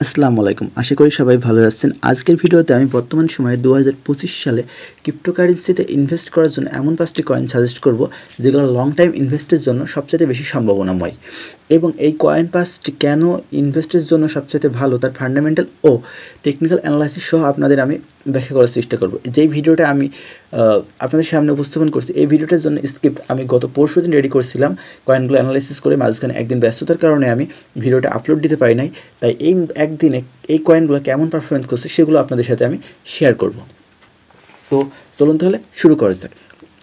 আসসালামু আলাইকুম। আশা করি সবাই ভালো আছেন। আজকের ভিডিওতে আমি বর্তমান সময়ে দু হাজার পঁচিশ সালে ক্রিপ্টোকারেন্সিতে ইনভেস্ট করার জন্য এমন পাঁচটি কয়েন সাজেস্ট করব যেগুলো লং টাইম ইনভেস্টের জন্য সবচেয়ে বেশি সম্ভাবনাময়। এবং এই কয়েন পাসটি কেন ইনভেস্টের জন্য সবচেয়ে ভালো? তার ফান্ডামেন্টাল ও টেকনিক্যাল অ্যানালাইসিস সহ আপনাদের আমি ব্যাখ্যা করার চেষ্টা করব। যেই ভিডিওটা আমি আপনাদের সামনে উপস্থাপন করছি, এই ভিডিওটার জন্য স্ক্রিপ্ট আমি গত পরশু দিন রেডি করছিলাম কয়েনগুলো অ্যানালাইসিস করে, মাঝখানে একদিন ব্যস্ততার কারণে আমি ভিডিওটা আপলোড দিতে পারি নাই। তাই এই একদিনে এই কয়েনগুলো কেমন পারফরমেন্স করছে সেগুলো আপনাদের সাথে আমি শেয়ার করব। তো চলুন তাহলে শুরু করা যাক।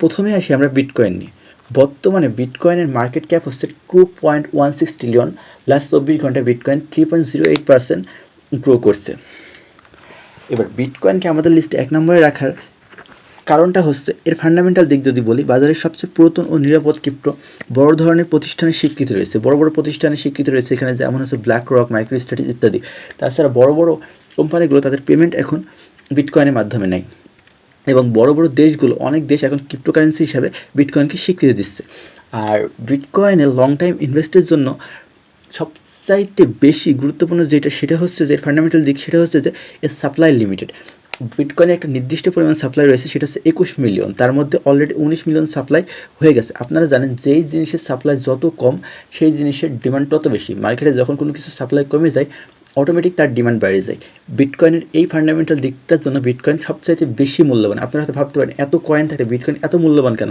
প্রথমে আসি আমরা বিটকয়েন নিয়ে। বর্তমানে বিটকয়েনের মার্কেট ক্যাপ হচ্ছে two point one six trillion last চব্বিশ ঘন্টায় bitcoin three point zero eight percent grow করছে। এবার বিটকয়েনকে আমাদের লিস্টে এক নম্বরে রাখার কারণটা হচ্ছে, এর ফান্ডামেন্টাল দিক যদি বলি বাজারের সবচেয়ে পুরাতন ও নিরাপদ ক্রিপ্টো বড় ধরনের প্রতিষ্ঠানের স্বীকৃতি রয়েছে। বড় বড় প্রতিষ্ঠানের স্বীকৃতি রয়েছে, এখানে যেমন হচ্ছে ব্ল্যাক রক মাইক্রো স্ট্যাটিস ইত্যাদি। তাছাড়া বড় বড় কোম্পানিগুলো তাদের পেমেন্ট এখন বিটকয়েনের মাধ্যমে নেয়। এবং বড় বড় দেশগুলো অনেক দেশ এখন ক্রিপ্টোকারেন্সি হিসাবে বিটকয়েনকে স্বীকৃতি দিচ্ছে। আর বিটকয়েনের লং টাইম ইনভেস্টের জন্য সবচাইতে বেশি গুরুত্বপূর্ণ যেটা, সেটা হচ্ছে যে ফান্ডামেন্টাল দিক, সেটা হচ্ছে যে, এর সাপ্লাই লিমিটেড বিটকয়েনে একটা নির্দিষ্ট পরিমাণ সাপ্লাই রয়েছে, সেটা হচ্ছে একুশ মিলিয়ন তার মধ্যে অলরেডি উনিশ মিলিয়ন সাপ্লাই হয়ে গেছে। আপনারা জানেন যেই জিনিসের সাপ্লাই যত কম, সেই জিনিসের ডিমান্ড তত বেশি। মার্কেটে যখন কোনো কিছু সাপ্লাই কমে যায় অটোমেটিক তার ডিমান্ড বেড়ে যায়। বিটকয়েনের এই ফান্ডামেন্টাল দিকটার জন্য বিটকয়েন সবচাইতে বেশি মূল্যবান। আপনারা হয়তো ভাবতে পারেন, এত কয়েন থাকে বিটকয়েন এত মূল্যবান কেন?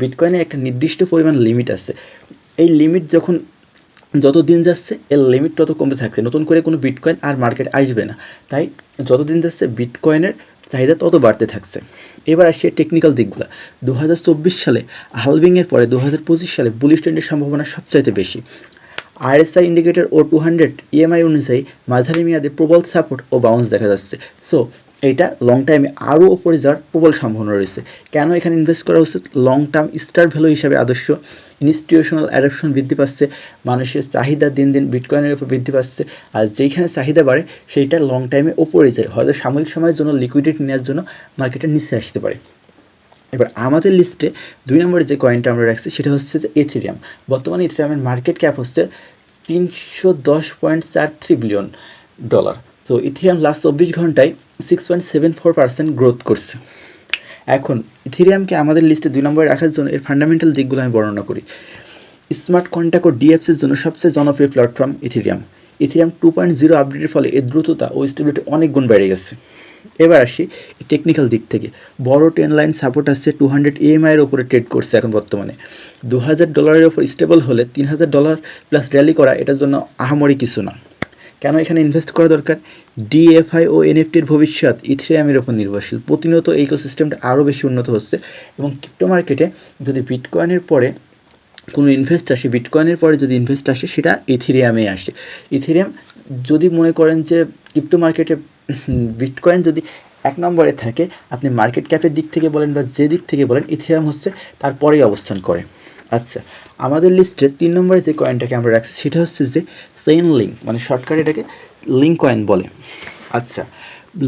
বিটকয়েনে একটা নির্দিষ্ট পরিমাণ লিমিট আছে। এই লিমিট যখন যত দিন যাচ্ছে, এর লিমিট তত কমতে থাকছে। নতুন করে কোনো বিটকয়েন আর মার্কেট আসবে না। তাই যত দিন যাচ্ছে বিটকয়েনের চাহিদা তত বাড়তে থাকছে। এবার আসছে টেকনিক্যাল দিকগুলো। দু হাজার চব্বিশ সালে হালভিংয়ের পরে দু হাজার পঁচিশ সালে বুলিশ ট্রেন্ডের সম্ভাবনা সবচাইতে বেশি। আরএসআই ইন্ডিকেটর ও টু হান্ড্রেড ইএমআই অনুযায়ী মাঝারি মেয়াদে প্রবল সাপোর্ট ও বাউন্স দেখা যাচ্ছে। সো এটা লং টাইমে আরও ওপরে যাওয়ার প্রবল সম্ভাবনা রয়েছে। কেন এখানে ইনভেস্ট করা উচিত? লং টার্ম স্টার ভ্যালু হিসাবে আদর্শ। ইনস্টিটিউশনাল অ্যাডাপশন বৃদ্ধি পাচ্ছে। মানুষের চাহিদা দিন দিন বিটকয়েনের উপর বৃদ্ধি পাচ্ছে। আর যেইখানে চাহিদা বাড়ে, সেইটা লং টাইমে ওপরে যায়। হয়তো সাময়িক সময়ের জন্য লিকুইডিটি নেওয়ার জন্য মার্কেটের নিচে আসতে পারে। এবার আমাদের লিস্টে দুই নম্বরে যে কয়েনটা আমরা রাখছি, সেটা হচ্ছে যে এথিরিয়াম বর্তমানে এথিরিয়ামের মার্কেট ক্যাপ হচ্ছে তিনশো দশ পয়েন্ট চার থ্রি বিলিয়ন ডলার তো ইথিরিয়াম লাস্ট চব্বিশ ঘন্টায় six point seven four percent growth করছে। এখন, ইথিরিয়ামকে আমাদের লিস্টে দুই নম্বরে রাখার জন্য এর ফান্ডামেন্টাল দিকগুলো আমি বর্ণনা করি। স্মার্ট কন্ট্যাক্ট ও ডিএফসির জন্য সবচেয়ে জনপ্রিয় platform Ethereum. Ethereum two point zero আপডেটের ফলে এর দ্রুততা ও স্টেবিলিটি অনেক গুণ বেড়ে গেছে। এবার আসি টেকনিক্যাল দিক থেকে। বড় টেন লাইন সাপোর্ট আসছে টু হান্ড্রেড ইএমআইয়ের ওপরে ট্রেড করছে এখন বর্তমানে। দু হাজার ডলারের ওপর স্টেবল হলে তিন হাজার ডলার প্লাস র্যালি করা এটার জন্য আহামরি কিছু না। কেন এখানে ইনভেস্ট করা দরকার? ডিএফআই ও এনএফটির ভবিষ্যৎ ইথিরিয়ামের ওপর নির্ভরশীল। প্রতিনিয়ত ইকোসিস্টেমটা আরও বেশি উন্নত হচ্ছে এবং ক্রিপ্টো মার্কেটে যদি বিটকয়েনের পরে কোনো ইনভেস্ট আসে বিটকয়েনের পরে যদি ইনভেস্ট আসে, সেটা ইথিরিয়ামে আসে। ইথিরিয়াম যদি মনে করেন যে ক্রিপ্টো মার্কেটে বিটকয়েন যদি এক নম্বরে থাকে, আপনি মার্কেট ক্যাপের দিক থেকে বলেন বা যে দিক থেকে বলেন ইথিরিয়াম হচ্ছে তারপরেই অবস্থান করে। আচ্ছা আমাদের লিস্টে তিন নম্বরে যে কয়েনটাকে আমরা রাখছি, সেটা হচ্ছে যে সেন লিঙ্ক মানে শর্টকাট এটাকে লিঙ্ক কয়েন বলে। আচ্ছা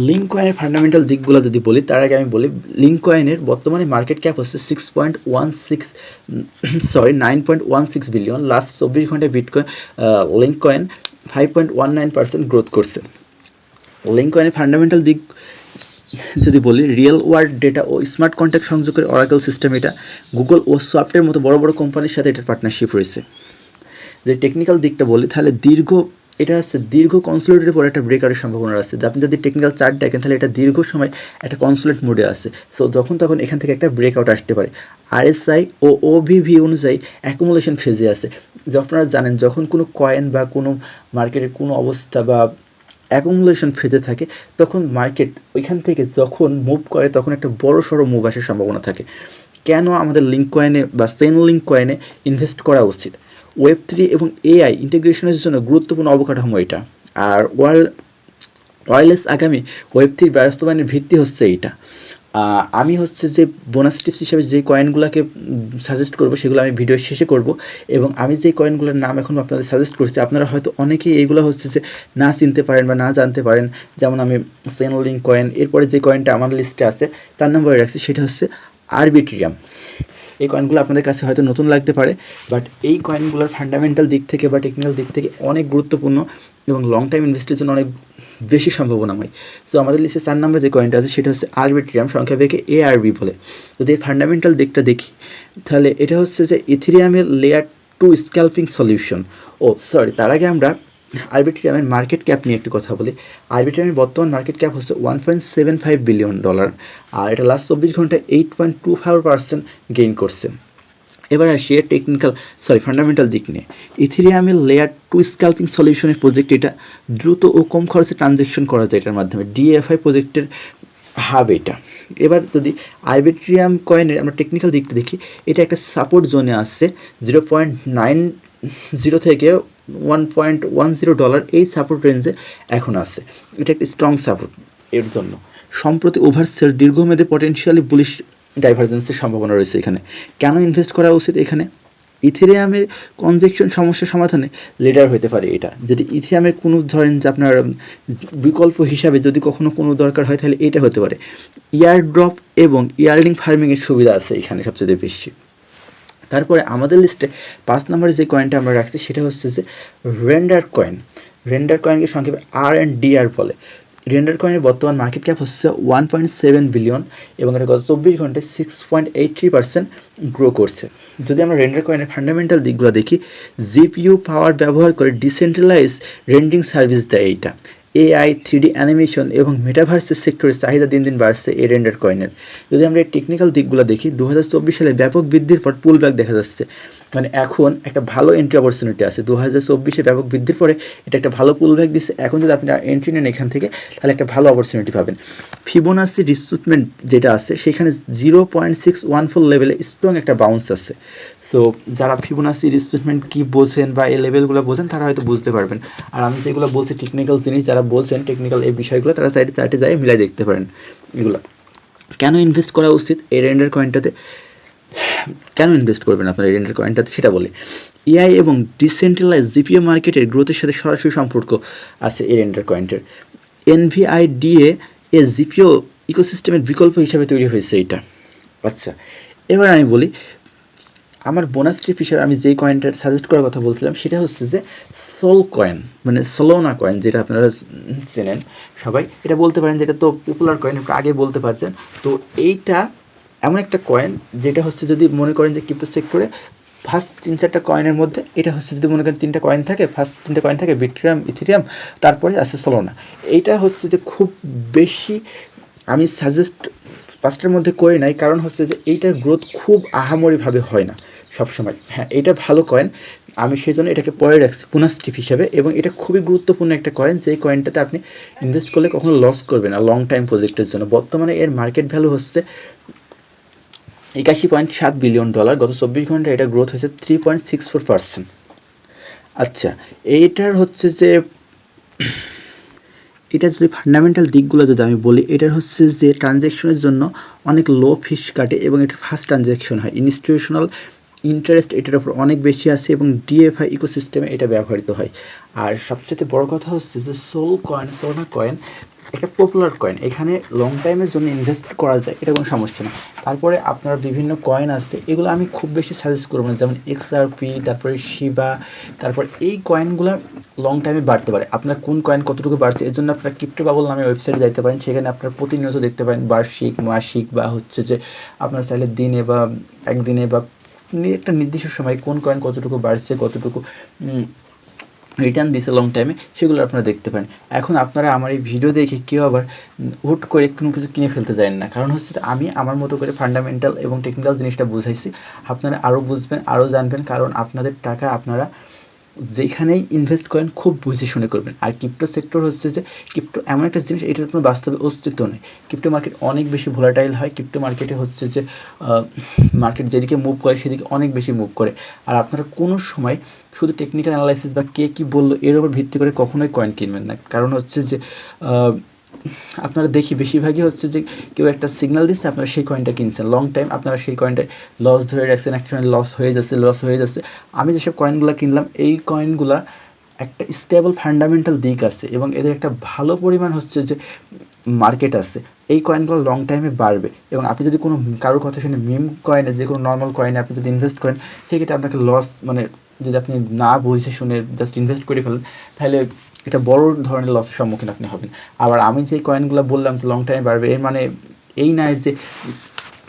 লিঙ্ক কয়েনের ফান্ডামেন্টাল দিকগুলো যদি বলি, তার আগে আমি বলি লিঙ্ক কয়েনের বর্তমানে মার্কেট ক্যাপ হচ্ছে six point one six sorry nine point one six billion last চব্বিশ ঘন্টায় bitcoin link coin five point one nine percent growth করছে। লিঙ্ক কয়েনের ফান্ডামেন্টাল দিক যদি বলি রিয়েল ওয়ার্ল্ড ডেটা ও স্মার্ট কন্ট্যাক্ট সংযোগের অরাকেল সিস্টেম এটা গুগল ও সফটওয়্যার মতো বড় বড় কোম্পানির সাথে এটার পার্টনারশিপ রয়েছে। যে টেকনিক্যাল দিকটা বলি, তাহলে দীর্ঘ এটা হচ্ছে দীর্ঘ কনসুলেটের পরে একটা ব্রেকারের সম্ভাবনা আছে। আপনি যদি টেকনিক্যাল চার্ট দেখেন, তাহলে এটা দীর্ঘ সময় একটা কনসুলেট মোডে আছে। সো যখন তখন এখান থেকে একটা ব্রেকআউট আসতে পারে। আরএসআই ও ওভিভি অনুযায়ী অ্যাকুমুলেশন ফেজে আছে। আপনারা জানেন, যখন কোনো কয়েন বা কোনো মার্কেটের কোনো অবস্থা বা অ্যাকুমুলেশন ফেজে থাকে, তখন মার্কেট ওইখান থেকে যখন মুভ করে, তখন একটা বড় সড়ো মুভ আসার সম্ভাবনা থাকে। কেন আমাদের লিঙ্ক কয়েনে বা সেন লিঙ্ক কয়েনে ইনভেস্ট করা উচিত? ওয়েব থ্রি এবং এআই ইন্টিগ্রেশনের জন্য গুরুত্বপূর্ণ অবকাঠামো এটা। আর ওয়ার্ল্ড ওয়ারলেস আগামী ওয়েব থ্রির বাস্তবায়নের ভিত্তি হচ্ছে এইটা। আমি হচ্ছে যে বোনাস টিপস হিসেবে যে কয়েনগুলোকে সাজেস্ট করব, সেগুলো আমি ভিডিও শেষে করব। এবং আমি যে কয়েনগুলোর নাম এখন আপনাদের সাজেস্ট করছি, আপনারা হয়তো অনেকেই এইগুলো হচ্ছে যে না চিনতে পারেন বা না জানতে পারেন। যেমন আমি সেনলিং কয়েন এরপরে যে কয়েনটা আমার লিস্টে আছে, তার নাম্বারে রাখছি, সেটা হচ্ছে আরবিট্রিয়াম এই কয়েনগুলো আপনাদের কাছে হয়তো নতুন লাগতে পারে বাট এই কয়েনগুলোর ফান্ডামেন্টাল দিক থেকে বা টেকনিক্যাল দিক থেকে অনেক গুরুত্বপূর্ণ এবং লং টাইম ইনভেস্টের জন্য অনেক বেশি সম্ভাবনাময়। সো আমাদের লিস্টে চার নম্বর যে কয়েনটা আছে, সেটা হচ্ছে আরবিট্রিয়াম সংখ্যা এ আরবি বলে। যদি এই ফান্ডামেন্টাল দিকটা দেখি, তাহলে এটা হচ্ছে যে ইথিরিয়ামের লেয়ার টু স্ক্যালপিং সলিউশন ও সরি তার আগে আমরা আরবিট্রিয়ামের মার্কেট ক্যাপ নিয়ে একটু কথা বলি। আরবিট্রিয়ামের বর্তমান মার্কেট ক্যাপ হচ্ছে one point seven five billion dollar আর এটা লাস্ট চব্বিশ ঘন্টায় eight point two five percent gain করছে। এবার আসি টেকনিক্যাল সরি ফান্ডামেন্টাল দিক নিয়ে। ইথিরিয়ামের লেয়ার টু স্ক্যালপিং সলিউশনের প্রজেক্ট এটা দ্রুত ও কম খরচে ট্রানজ্যাকশন করা যায় এটার মাধ্যমে। ডিএফআই প্রজেক্টের হাব এটা। এবার যদি আইবেট্রিয়াম কয়েনের আমরা টেকনিক্যাল দিকটা দেখি, এটা একটা সাপোর্ট জোনে আসছে জিরো পয়েন্ট নাইন জিরো থেকে one point one zero dollar এই সাপোর্ট রেঞ্জে এখন আছে। এটা একটা স্ট্রং সাপোর্ট এর জন্য। সম্প্রতি ওভারসেল দীর্ঘমেয়াদে পটেনশিয়ালি বুলিশ ডাইভারজেন্সের সম্ভাবনা রয়েছে এখানে। কেন ইনভেস্ট করা উচিত এখানে? ইথেরিয়ামের কনজেকশন সমস্যা সমাধানে লিডার হতে পারে এটা। যদি ইথেরিয়ামের কোনো ধরেন যে আপনার বিকল্প হিসাবে যদি কখনো কোনো দরকার হয় তাহলে এটা হতে পারে। ইয়ার ড্রপ এবং ইয়ারলিং ফার্মিংয়ের সুবিধা আছে এখানে সবচেয়ে বেশি। তারপরে আমাদের লিস্টে পাঁচ নম্বরে যে কয়েনটা আমরা রাখছি, সেটা হচ্ছে যে রেন্ডার কয়েন রেন্ডার কয়েনকে সংক্ষেপে আর অ্যান্ড ডি আর বলে। রেন্ডার কয়েনের বর্তমান মার্কেট ক্যাপ হচ্ছে ওয়ান পয়েন্ট সেভেন বিলিয়ন এবং এটা গত চব্বিশ ঘন্টায় six point eight three percent grow করছে। যদি আমরা রেন্ডার কয়েনের ফান্ডামেন্টাল দিকগুলো দেখি জিপিইউ পাওয়ার ব্যবহার করে ডিসেন্ট্রালাইজ রেন্ডিং সার্ভিস দেয় এইটা। এআই থ্রিডি অ্যানিমেশন এবং মেটাভার্সের সেক্টরের চাহিদা দিন দিন বাড়ছে এই রেন্ডার কয়েনের যদি আমরা টেকনিক্যাল দিকগুলো দেখি দু হাজার চব্বিশ সালে ব্যাপক বৃদ্ধির পর পুল ব্যাক দেখা যাচ্ছে। মানে এখন একটা ভালো এন্ট্রি অপরচুনিটি আছে। দু হাজার চব্বিশে ব্যাপক বৃদ্ধির পরে এটা একটা ভালো পুল ব্যাক দিচ্ছে। এখন যদি আপনি এন্ট্রি নেন এখান থেকে, তাহলে একটা ভালো অপরচুনিটি পাবেন। ফিবোনাসি ডিসপ্লেসমেন্ট যেটা আছে, সেখানে zero point six one four লেভেলে স্ট্রং একটা বাউন্স আছে। সো যারা ফিবোনাসি ডিসপ্লেসমেন্ট কী বোঝেন বা এই লেভেলগুলো বোঝেন, তারা হয়তো বুঝতে পারবেন। আর আমি যেগুলো বলছি টেকনিক্যাল জিনিস, যারা বোঝেন টেকনিক্যাল এই বিষয়গুলো, তারা সাইডে চার্টে যায় মিলাই দেখতে পারেন এগুলো। কেন ইনভেস্ট করা উচিত? এই রেন্ডার কয়েনটাতে কেন ইনভেস্ট করবেন আপনার এই রেন্ডার কয়েনটাতে সেটা বলি। এআই এবং ডিসেন্ট্রালাইজ জিপিও মার্কেটের গ্রোথের সাথে সরাসরি সম্পর্ক আছে এই কয়েনটার এনভিআইডিএ এ জিপিও ইকোসিস্টেমের বিকল্প হিসাবে তৈরি হয়েছে এটা। আচ্ছা এবার আমি বলি, আমার বোনাস ট্রিপ হিসেবে আমি যেই কয়েনটা সাজেস্ট করার কথা বলছিলাম, সেটা হচ্ছে যে সোল কয়েন মানে সোলোনা কয়েন যেটা আপনারা চেনেন সবাই, এটা বলতে পারেন যেটা তো পপুলার কয়েন আগে বলতে পারতেন। তো এইটা এমন একটা কয়েন যেটা হচ্ছে যদি মনে করেন যে ক্রিপ্টো সেক্টরে ফার্স্ট তিন চারটা কয়েনের মধ্যে, এটা হচ্ছে যদি মনে করেন তিনটা কয়েন থাকে ফার্স্ট তিনটা কয়েন থাকে বিট্রিয়াম ইথিরিয়াম তারপরে আছে সোলোনা এইটা হচ্ছে যে খুব বেশি আমি সাজেস্ট ফার্স্টের মধ্যে করি নাই, কারণ হচ্ছে যে এইটার গ্রোথ খুব আহামরিভাবে হয় না সবসময়। হ্যাঁ এটা ভালো কয়েন আমি সেই জন্য এটাকে পরে রাখছি পুনাস্টিপ হিসাবে, এবং এটা খুবই গুরুত্বপূর্ণ একটা কয়েন যেই কয়েনটাতে আপনি ইনভেস্ট করলে কখনো লস করবেন না লং টাইম প্রজেক্টের জন্য। বর্তমানে এর মার্কেট ভ্যালু হচ্ছে একাশি পয়েন্ট সাত বিলিয়ন ডলার। গত চব্বিশ ঘণ্টা এটা গ্রোথ হয়েছে three point six four percent আচ্ছা এইটার হচ্ছে যে, এটা যদি ফান্ডামেন্টাল দিকগুলো যদি আমি বলি, এটার হচ্ছে যে ট্রানজ্যাকশনের জন্য অনেক লো ফিস কাটে এবং এটা ফার্স্ট ট্রানজ্যাকশন হয়। ইনস্টিটিউশনাল ইন্টারেস্ট এটার উপর অনেক বেশি আছে এবং ডিএফআই ইকোসিস্টেমে এটা ব্যবহৃত হয়। আর সবচেয়ে বড় কথা হচ্ছে যে সোল কয়েন সোনা কয়েন একটা পপুলার কয়েন এখানে লং টাইমের জন্য ইনভেস্ট করা যায়, এটা কোনো সমস্যা না তারপরে আপনার বিভিন্ন কয়েন আছে, এগুলো আমি খুব বেশি সাজেস্ট করব না, যেমন এক্সআরপি তারপরে শিবা তারপর এই কয়েনগুলো লং টাইমে বাড়তে পারে। আপনার কোন কয়েন কতটুকু বাড়ছে, এর জন্য আপনার ক্রিপ্টো বাবল নামে ওয়েবসাইটে যাইতে পারেন, সেখানে আপনার প্রতিনিয়ত দেখতে পারেন, বার্ষিক, মাসিক, বা হচ্ছে যে আপনার চাইলে দিনে বা একদিনে বা একটা নির্দিষ্ট সময় কোন কয়েন কতটুকু বাড়ছে, কতটুকু রিটার্ন দিছে লং টাইমে সেগুলো আপনারা দেখতে পারেন। এখন আপনারা আমার এই ভিডিও দেখে কেউ আবার হুট করে কোনো কিছু কিনে ফেলতে যায় না। কারণ হচ্ছে আমি আমার মতো করে ফান্ডামেন্টাল এবং টেকনিক্যাল জিনিসটা বুঝাইছি। আপনারা আরও বুঝবেন আরও জানবেন, কারণ আপনাদের টাকা আপনারা যেখানেই ইনভেস্ট করেন, খুব বুঝে শুনে করবেন। আর ক্রিপ্টো সেক্টর হচ্ছে যে ক্রিপ্টো এমন একটা জিনিস, এটার কোনো বাস্তবে অস্তিত্ব নেই। ক্রিপ্টো মার্কেট অনেক বেশি ভোলাটাইল হয়। ক্রিপ্টো মার্কেটে হচ্ছে যে মার্কেট যেদিকে মুভ করে, সেদিকে অনেক বেশি মুভ করে। আর আপনারা কোনো সময় শুধু টেকনিক্যাল অ্যানালাইসিস বা কে কী বলল, এর উপর ভিত্তি করে কখনোই কয়েন কিনবেন না। কারণ হচ্ছে যে আপনারা দেখি বেশিরভাগই হচ্ছে যে কেউ একটা সিগন্যাল দিচ্ছে আপনারা সেই কয়েনটা কিনছেন। লং টাইম আপনারা সেই কয়েনটা লস ধরে রাখছেন, একটা লস হয়ে যাচ্ছে লস হয়ে যাচ্ছে। আমি যেসব কয়েনগুলো কিনলাম, এই কয়েনগুলা একটা স্টেবল ফান্ডামেন্টাল দিক আছে এবং এদের একটা ভালো পরিমাণ হচ্ছে যে মার্কেট আছে। এই কয়েনগুলো লং টাইমে বাড়বে এবং আপনি যদি কোনো কারোর কথা শুনে মিম কয়েনে যে কোনো নর্মাল কয়েনে আপনি যদি ইনভেস্ট করেন সেক্ষেত্রে আপনাকে লস মানে যদি আপনি না বুঝে শুনে জাস্ট ইনভেস্ট করে ফেলেন, তাহলে এটা বড় ধরনের লসের সম্মুখীন আপনি হবেন। আবার আমি যে কয়েনগুলো বললাম যে লং টাইম বাড়বে, এর মানে এই নয় যে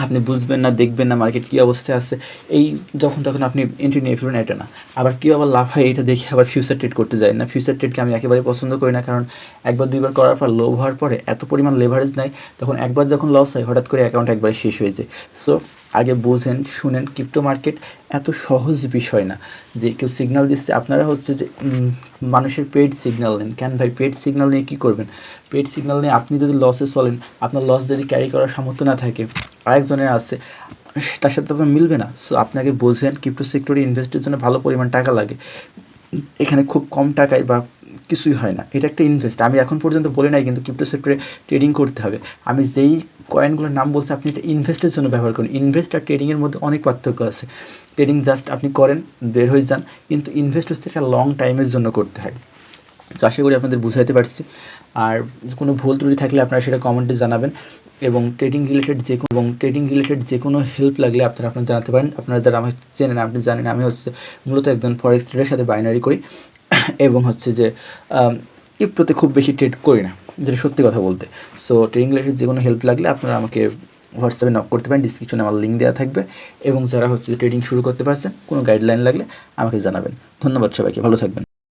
আপনি বুঝবেন না, দেখবেন না মার্কেট কী অবস্থায় আছে, এই যখন তখন আপনি এন্ট্রি নিয়ে ফেলবেন এটা না। আবার কেউ আবার লাভ হয় এটা দেখে আবার ফিউচার ট্রেড করতে যায় না। ফিউচার ট্রেডকে আমি একেবারে পছন্দ করি না, কারণ একবার, দুইবার করার পর লোভ হওয়ার পরে এত পরিমাণ লেভারেজ নেয় তখন একবার যখন লস হয়, হঠাৎ করে অ্যাকাউন্ট একবারে শেষ হয়ে যায়। সো আগে বোঝেন, শুনেন ক্রিপ্টো মার্কেট এত সহজ বিষয় না যে কেউ সিগন্যাল দিচ্ছে। আপনারা হচ্ছে যে মানুষের পেড সিগন্যাল নেন। কেন ভাই? পেড সিগন্যাল নিয়ে কী করবেন? পেড সিগনাল নিয়ে আপনি যদি লসে চলেন, আপনার লস যদি ক্যারি করার সামর্থ্য না থাকে, আরেকজনের আছে, তার সাথে আপনার মিলবে না। সো আপনাকে বোঝেন ক্রিপ্টো সেক্টরে ইনভেস্টের জন্য ভালো পরিমাণ টাকা লাগে। এখানে খুব কম টাকায় বা কিছুই হয় না। এটা একটা ইনভেস্ট আমি এখন পর্যন্ত বলি নাই, কিন্তু ক্রিপ্টো সেক্টরে ট্রেডিং করতে হবে। আমি যেই কয়েনগুলোর নাম বলছি, আপনি এটা ইনভেস্টের জন্য ব্যবহার করুন। ইনভেস্ট আর ট্রেডিংয়ের মধ্যে অনেক পার্থক্য আছে। ট্রেডিং জাস্ট আপনি করেন, বের হয়ে যান, কিন্তু ইনভেস্ট হচ্ছে একটা লং টাইমের জন্য করতে হয়। তো আশা করি আপনাদের বুঝাইতে পারছি। আর কোনো ভুল ত্রুটি থাকলে আপনারা সেটা কমেন্টে জানাবেন। এবং ট্রেডিং রিলেটেড যে কোনো এবং ট্রেডিং রিলেটেড যে কোনো হেল্প লাগলে আপনারা আপনার জানাতে পারেন। আপনারা যারা আমাকে চেনেন, আপনি জানেন, আমি হচ্ছে মূলত একজন ফরেক্স ট্রেডের সাথে বাইনারি করি। এবং হচ্ছে যে ক্রিপ্টোতে খুব বেশি ট্রেড করি না, যেটা সত্যি কথা বলতে। সো ট্রেডিং রিলেটেড যে কোনো হেল্প লাগলে আপনারা আমাকে হোয়াটসঅ্যাপে নক করতে পারেন। ডিসক্রিপশনে আমার লিঙ্ক দেওয়া থাকবে। এবং যারা হচ্ছে ট্রেডিং শুরু করতে পারছেন, কোনো গাইডলাইন লাগলে আমাকে জানাবেন। ধন্যবাদ সবাইকে, ভালো থাকবেন।